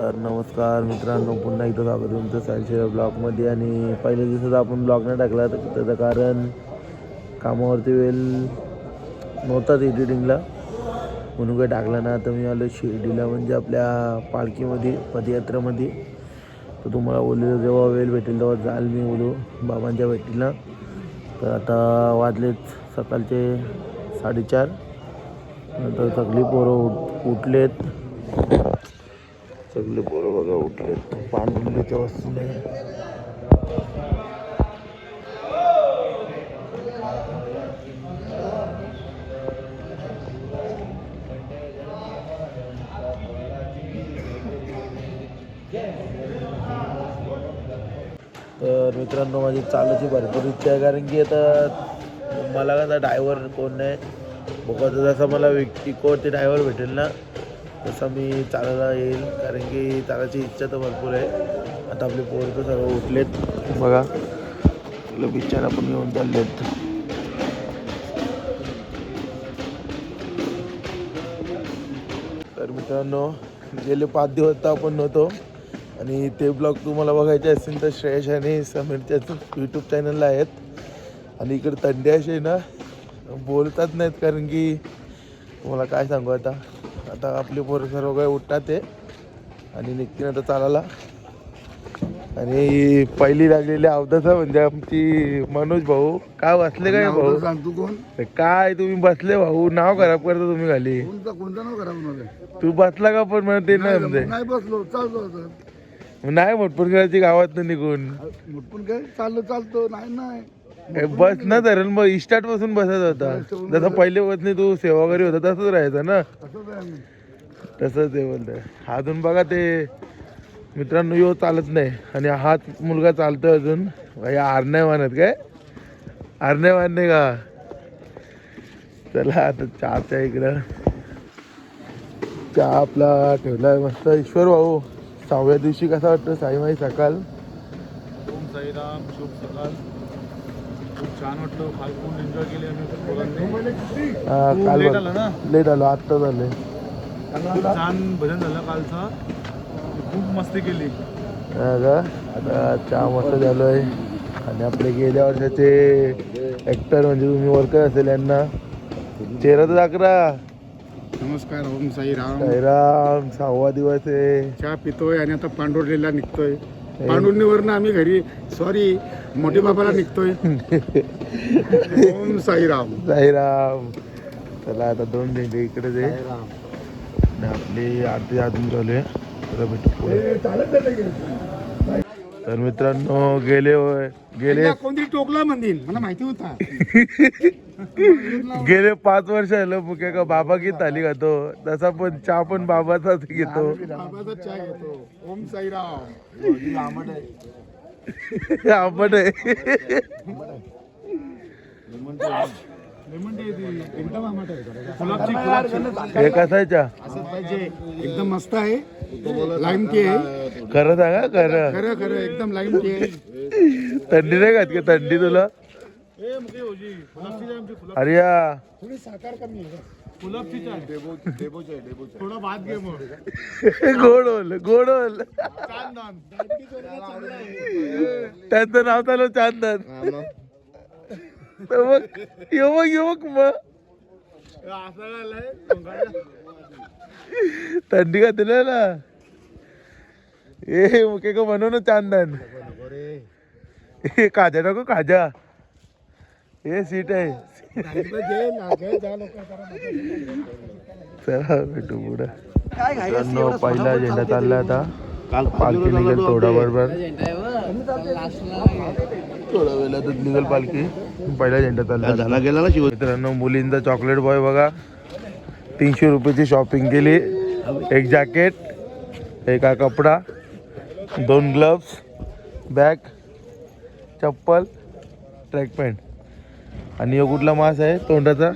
तर नमस्कार मित्रांनो पुन्हा एकदा स्वागत आहे तुमचं सायन्स ब्लॉगमध्ये. आणि पहिल्या दिवसात आपण ब्लॉग नाही टाकला तर त्याचं कारण कामावरती वेळ नव्हताच एडिटिंगला म्हणून काही टाकला ना तर मी आलो शिर्डीला म्हणजे आपल्या पालखीमध्ये पदयात्रेमध्ये. तर तुम्हाला बोललेलं जेव्हा वेळ भेटेल तेव्हा जाल मी बोलू बाबांच्या भेटीला. तर आता वाजलेत सकाळचे साडेचार. नंतर सगळी पोरं उठ उठलेत. सगळे पोरं बघा उठले. उठलेत पांढुलीच्या नाही तर मित्रांनो माझी चालायची भरपूर इच्छा आहे कारण की आता मला कसा ड्रायव्हर कोण नाही. बघा जसं मला इकोवरती ड्रायव्हर भेटेल ना तसं मी चालायला येईल कारण की चालायची इच्छा तर भरपूर आहे. आता आपले पोरं तर सर्व उठलेत. बघा. आपलं बिचारा पण येऊन चाललेत. तर मित्रांनो गेले पाच दिवस तर आपण नव्हतो. आणि ते ब्लॉग तुम्हाला बघायचे असतील तर श्रेयश आणि समीरच्या यूट्यूब चॅनलला आहेत. आणि इकडे थंडी अशी आहे ना बोलतात नाहीत कारण की तुम्हाला काय सांगू आता? आता आपले पोरं सर्व काही उठतात ते. आणि निघतील आता चालायला. आणि पहिली लागलेली अवधाचा म्हणजे आमची मनोज भाऊ. काय बसले काय भाऊ? सांग तू कोण? काय तुम्ही बसले भाऊ? नाव खराब करता तुम्ही खाली. कोणता कोणता नाव खराब होणार तू बसला का पण मला ते नाही समजे. नाही बसलो. चाललो होतं नाही गावात निघून. मुठपून काय चाललो चालतो. नाही नाही. बस ना धरण मग इस्टार्टपासून बसत होता. जसं पहिले बसने तू सेवागारी होता तसंच राहायचा ना. तसंच आहे बोलत तसंच ते बोलतंय. अजून बघा ते मित्रांनो यो चालत नाही. आणि हाच मुलगा चालतोय अजून. या आरण्या मानत काय? आरण्या मानणे का? चला आता चहाच्या इकडं. चहा आपला ठेवलाय मस्त. ईश्वर भाऊ सहाव्या दिवशी कसा वाटतं साईमाई सकाळ? ओम साईराम शुभ सकाळ. खूप छान वाटलं. काल खूप एन्जॉय केली आम्ही पोरांनी. तू काल late आला ना? लेट आलो आत्ता झाले. खूप छान भजन झालं कालचं. खूप मस्ती केली. हा का? आता चहा मस्त झालो आहे आणि आपले गेल्या वर्षाचे ॲक्टर म्हणजे तुम्ही वर्कर असेल यांना. चेहरा तर दाखरा नमस्कार ओम साईराम. साईराम सहावा दिवस आहे. चहा पितोय आणि आता पांडुर्लीला निघतोय. पांडुर्लीवरनं आम्ही घरी सॉरी मोठे बाबाला निघतोय. ओम साईराम. साईराम. चला आता दोन दिंडे इकडे दे आणि आपली आरती अजून चालू आहे. चला भेटू. तर मित्रांनो गेले होय. गेले. कोणतरी टोकला म्हणतील. मला माहिती होता. गेले पाच वर्ष झालं मुख्य का बाबा गीत थाली खातो तसा पण चहा पण बाबाचाच घेतो. बाबाचा चहा घेतो. ओम साईराम. आंबट आहे. एकदम आंबट आहे गुलाबची गुलाबची हे कसायच्या? असं पाहिजे एकदम मस्त आहे. लाईम आहे. खरं सांगा खरं. खरं खरं एकदम लाईम आहे. थंडी नाही खात का? थंडी तुला? अरे या. थोडी साखर कमी आहे थोडा घे मग. त्यांचं नाव चालू चांदन. तर मग येऊ मग. असं झालंय थंडी खाते ना ना? ए मुके का म्हणू ना चांदन. ए खाजा नको खाजा हे सीट आहे. चला भेटू पुढं. मित्रांनो पहिला झेंडा चालला आता. काल पालखी निघेल थोडा बरोबर थोडा वेळातच निघेल पालखी. पहिला झेंडा चालला झाला गेला ना शिव. मित्रांनो मुलींचा चॉकलेट बॉय बघा. तीनशे रुपयाची शॉपिंग केली. एक जॅकेट एक हा कपडा दोन gloves bag chappal track pant आणि हा कुठला मास आहे? तोंडाचा?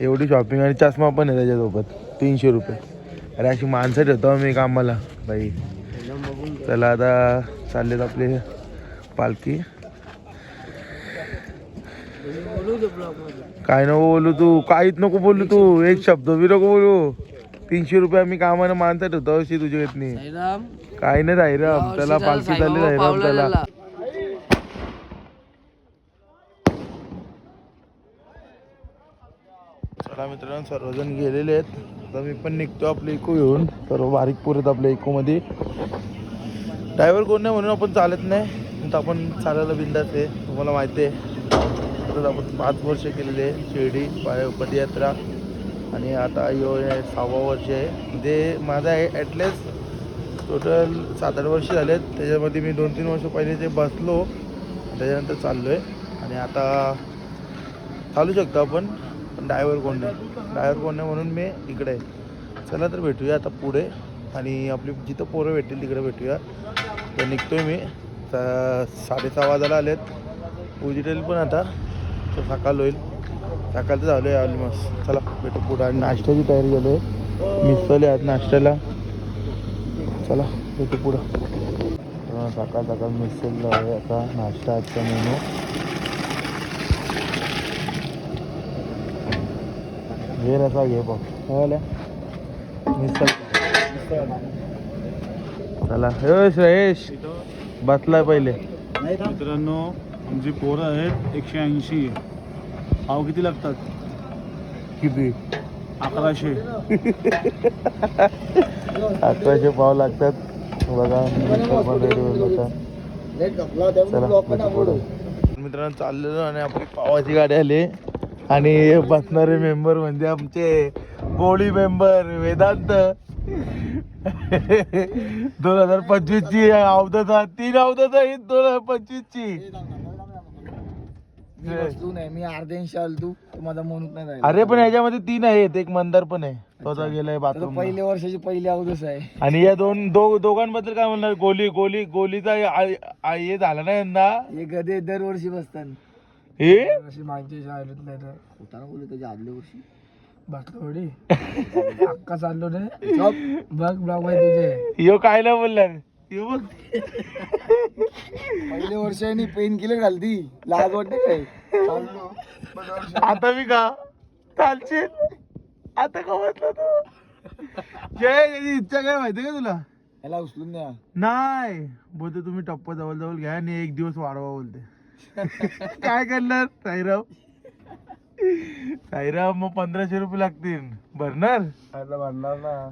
एवढी शॉपिंग आणि चष्मा पण आहे त्याच्यासोबत. तीनशे रुपये. अरे अशी माणसं ठेवतो आम्ही कामाला. बाई. चला आता चाललेत आपले पालखी. काय नको बोलू तू? काहीच नको बोलू तू. एक शब्द बी नको बोलू. तीनशे रुपये आम्ही कामानं मानता ठेवतो अशी तुझ्या येत नाही काय नाही धायराम त्याला पालखी चालली धायराम त्याला चला मित्रांनो सर्वजण गेलेले आहेत. आता मी पण निघतो आपले इको येऊन सर्व बारीक पुरत आपल्या इकोमध्ये. ड्रायव्हर कोण नाही म्हणून आपण चालत नाही. तर आपण चालायला बिंदास आहे. तुम्हाला माहिती आहे. तर आपण पाच वर्ष केलेले आहे. शिर्डी पाय पदयात्रा. आणि आता यो सहावा वर्ष आहे. जे माझं आहे ॲटलिस्ट टोटल सात आठ वर्ष झालेत. त्याच्यामध्ये मी दोन तीन वर्ष पहिले ते बसलो त्याच्यानंतर चाललो आहे आणि आता चालू शकतो आपण. डायवर कोण नाही ड्रायव्हर कोण नाही म्हणून मी इकडे आहे. चला तर भेटूया आता पुढे आणि आपली जिथं पोरं भेटतील तिकडे भेटूया. तर निघतोय मी. तर साडेसहा वाजायला आलेत. उजिटेल पण आता. तर सकाळ होईल. सकाळचं झालं आहे ऑलमोस्ट चला भेटू पुढं. आणि नाश्त्याची तयारी झाली आहे. मिसळले आहेत नाश्त्याला. चला भेटू पुढं. सकाळ सकाळ मिसळलं आहे आता नाश्ता आजचा मेनू. कळलं मिसळ चला श्रेयश बसलाय पहिले मित्रांनो आमची पोरं आहेत. एकशे ऐंशी. पाव किती लागतात? किती? अकराशे. अकराशे पाव लागतात. बघा. मित्रांनो चाललेलो आणि आपली पावाची गाडी आली. आणि बसणारे मेंबर म्हणजे आमचे गोळी मेंबर वेदांत. दोन हजार पंचवीस ची अवधत तीन अवधत आहेत दोन हजार पंचवीस ची मी बसलो नाही मी अर्ध्यांशी तू माझा म्हणून नाही अरे पण याच्यामध्ये तीन आहेत एक मंदार पण आहे. तो आता गेलाय बाथरूम पहिल्या वर्षाची पहिली अवधच आहे. आणि या दोन दोघांबद्दल काय म्हणणार गोली गोली गोलीचा हे झाला ना यंदा? हे गदे दरवर्षी बसतात. हे? मागच्या शाळेत नाही तर होता ना बोलले त्याच्या आदल्या वर्षी बसलो थोडी अक्का चाललो रे. बघ ब्लॉग माहिती तुझे. यो काय ना बोलणार यो बघ. पहिल्या वर्षाने पेन किलर घालती. लाज वाटते काय? चाललो. पण वर्ष- आता मी का? चालशील? आता का म्हटलं तू? जय त्याची इच्छा काय माहिती का तुला? याला उचलून द्या. नाही. बोलते तुम्ही टप्पा जवळ जवळ घ्या आणि एक दिवस वाढवा बोलते. काय करणार? साईराव साईराव मग पंधराशे रुपये लागतील. भरणार? म्हणणार ना.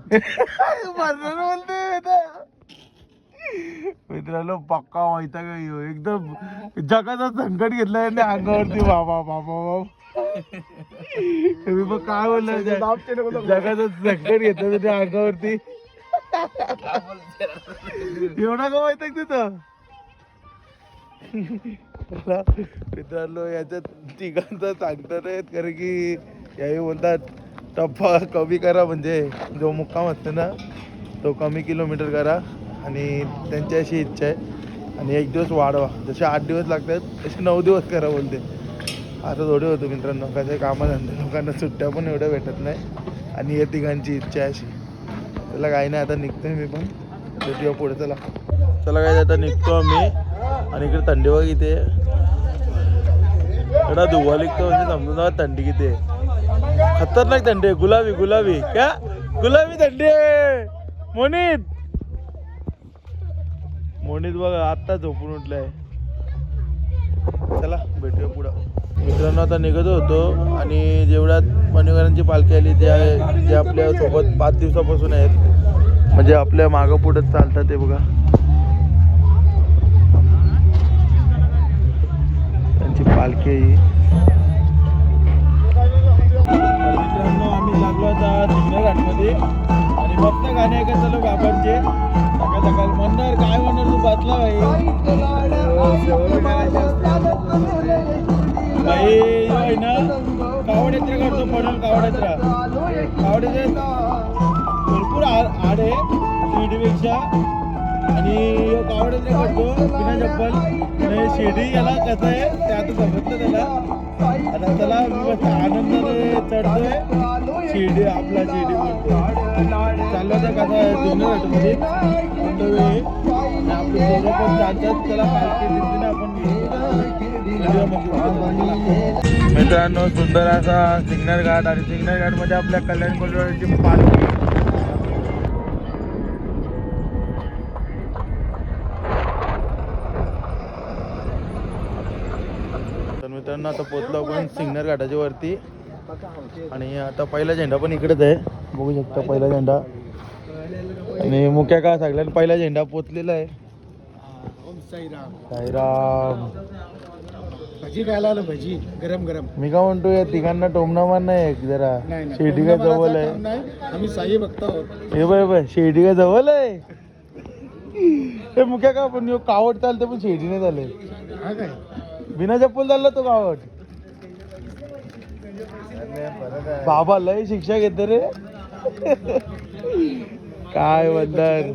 भरणार बोलते. मित्रांनो पक्का माहिती का ह्यो? एकदम जगाचा संकट घेतलाय आणि अंगावरती. बाबा बाबा बाबा तुम्ही मग काय बोलणार? जगाचं संकट घेतलं त्या अंगावरती. एवढा का माहिती का तिथं? मला मित्रांनो याच्यात तिघांचं सांगतात आहेत कारण की याही बोलतात टप्पा कमी करा म्हणजे जो मुक्काम असतो ना तो कमी किलोमीटर करा आणि त्यांची अशी इच्छा आहे. आणि एक दिवस वाढवा. जसे आठ दिवस लागतात तसे नऊ दिवस करा बोलते. आता थोडे होतो मित्रांनो कसं कामाधंदे लोकांना सुट्ट्या पण एवढ्या भेटत नाही. आणि या तिघांची इच्छा आहे अशी. त्याला काही नाही आता निघतोय मी पण. भेटूया पुढे चला. चला काय आता निघतो आम्ही. आणि इकडे थंडी बघ इथे. एवढा धुवा निघतो म्हणजे समजून जावा थंडी किती खतरनाक थंडी आहे. गुलाबी गुलाबी. क्या? गुलाबी थंडी आहे. मोनीत. मोनीत बघा आत्ता झोपून उठलाय. चला भेटूया पुढं. मित्रांनो आता निघत होतो. आणि जेवढ्यात मणिकरांची पालखी आली त्या जे आपल्यासोबत पाच दिवसापासून आहेत. म्हणजे आपल्या मागं पुढं चालतात ते बघा. त्यांची पालखी आहे आम्ही लागलो आता सिग्नल घाटमध्ये आणि फक्त गाणे ऐकत चालू बाबांचे सकाळ सकाळ म्हणणार काय म्हणणार तू बातला भाई भाई ना. कावड यात्रा करतो म्हणून कावड यात्रा कावड यात्रा भरपूर आड आहे. शिर्डीपेक्षा आणि यो करतो बिना चप्पल आणि शिर्डी याला कसं आहे ते आता समजलं त्याला. आता त्याला मी मस्त आनंदाने चढतोय. शिर्डी आपला शिर्डी चाललो तर कसा जुन्या मध्ये आपले पोरं पण त्याला पालखी दिसते आपण. मित्रांनो सुंदर असा सिग्नल घाट आणि सिग्नल घाटमध्ये आपल्या कल्याण कोल्हापूरची पालखी मित्रांनो आता पोचलो आपण सिग्नर घाटाच्या वरती. आणि आता पहिला झेंडा पण इकडेच आहे. बघू शकता पहिला झेंडा. आणि मुख्य का सगळ्यात पहिला झेंडा पोचलेला आहे. साईराम. भजी खायला आलो भजी. गरम गरम. मी का म्हणतो या तिघांना टोमना मान नाही एक जरा. नाही नाही. शिर्डी काय जवळ आहे. नाही. आम्ही साई हे बाय बाय शिर्डी काय जवळ आहे. हे मुख्य का पण कावड चालते पण शिर्डीने झाले हा काय? बिना चप्पल चालला तो कावड बाबा लय शिक्षा घेते रे. काय बद्दल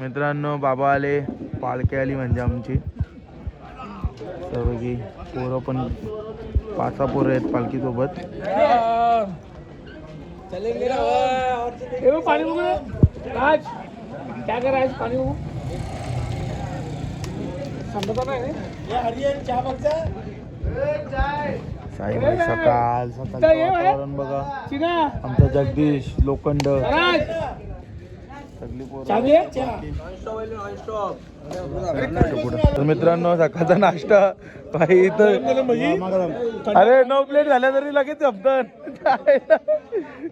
मित्रांनो बाबा आले पालखी आली म्हणजे आमची. सर्वकी पोरं पण पाच सहा पोरं आहेत पालखी सोबत ए, वो पानी नाही साईबाई सकाळ. वातावरण बघा. चिना. आमचा जगदीश लोखंड. सगळी तर मित्रांनो सकाळचा नाश्ता. भाई. इथं अरे नऊ प्लेट झाल्या तरी लगेच जमतात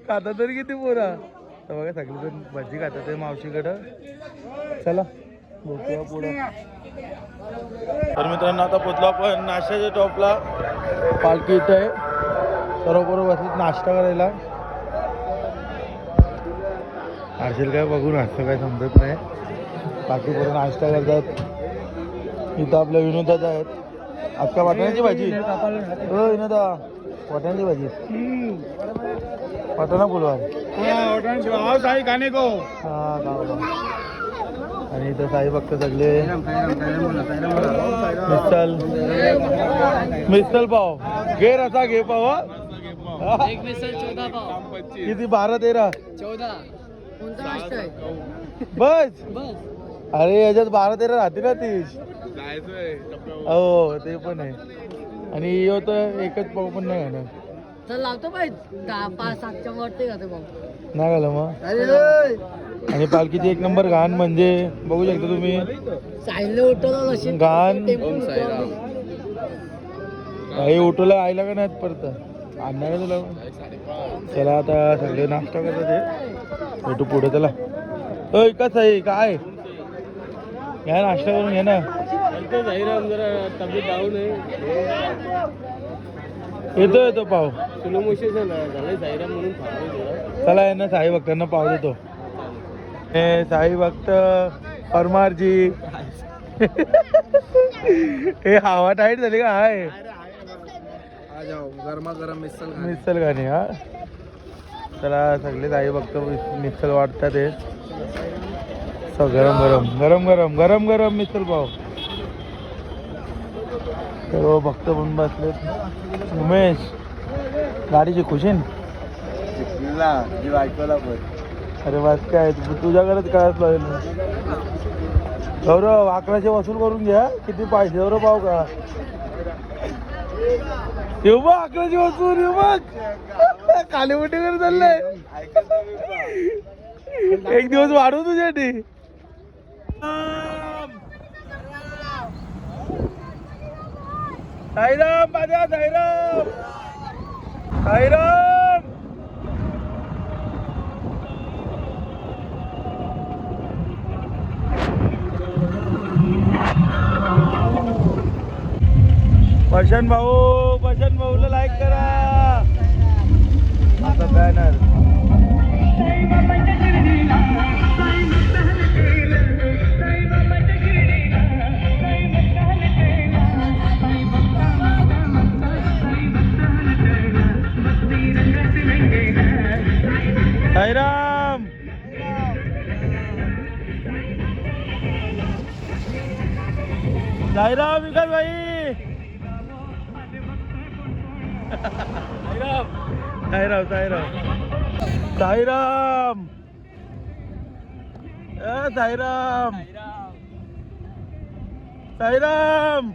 खाता तरी किती पोरा. तर बघा सगळेजण भजी खातात आहे मावशीकडं. चला. तर मित्रांनो आता पोचलो आपण नाश्त्याच्या टॉपला. पालखी इथं आहे. सर्व बरोबर बसलीत नाश्ता करायला. हर्षल काय बघून हसतं काय समजत नाही. बाकी पोरं नाश्ता करतात. इथं आपल्या विनोदात आहेत. आज का वाटाण्याची भाजी? हो विनोदा वाटाण्याची भाजी. वाटाणा बोलवा. साई खाने को. हा. आणि इथं साई भक्त सगळे मिसल मिसल पाव घे रसा घे पाव. एक मिसल चौदा पाव किती बारा तेरा? चौदा. कोणता नाश्ता आहे बस. अरे याच्यात बारा तेरा राहते ना तीस हो ते पण आहे. आणि यो तर एकच पाव पण नाही तर लावतो पाहिजे पाच सातच्या वरती का ते भाऊ. नाही घालं मग. आणि पालखीची एक नंबर घाण म्हणजे बघू शकता तुम्ही. घाण. काही उठवलं आईला का नाहीत परत? आणणार तुला. चला आता सगळे नाश्ता करतात ते भेटू पुढे चला. अय कसं आहे? काय? घ्या नाश्ता करून घ्या ना. येतो येतो पाव चला यांना साई भक्तांना पाव देतो. हे साई भक्त परमारजी. हे हवा टाईट झाली का? हाय. गरमा गरम मिसल मिसल गाणी हा. चला सगळे साई भक्त मिसल वाटतात हे. गरम गरम गरम गरम गरम गरम मिसल पाव. सर्व भक्त पण बसले उमेश गाडीची खुशीन? अरे वाच काय तू- तुझ्याकडेच कळत लागेल गौरव अकराशे वसूल करून घ्या. किती पाहिजे गौरव पाव का? येऊ बघ अकराशे वसूल येऊ बघ काली मोठी कर चाललंय एक दिवस वाढू तुझ्यासाठी. साईराम माझ्या साईराम. साईराम. पशन भाऊ पशन भाऊला लाईक करा. आता बॅनर साईराम. साईराम विकास भाई साईराम साईराम साईराम ए साईराम साईराम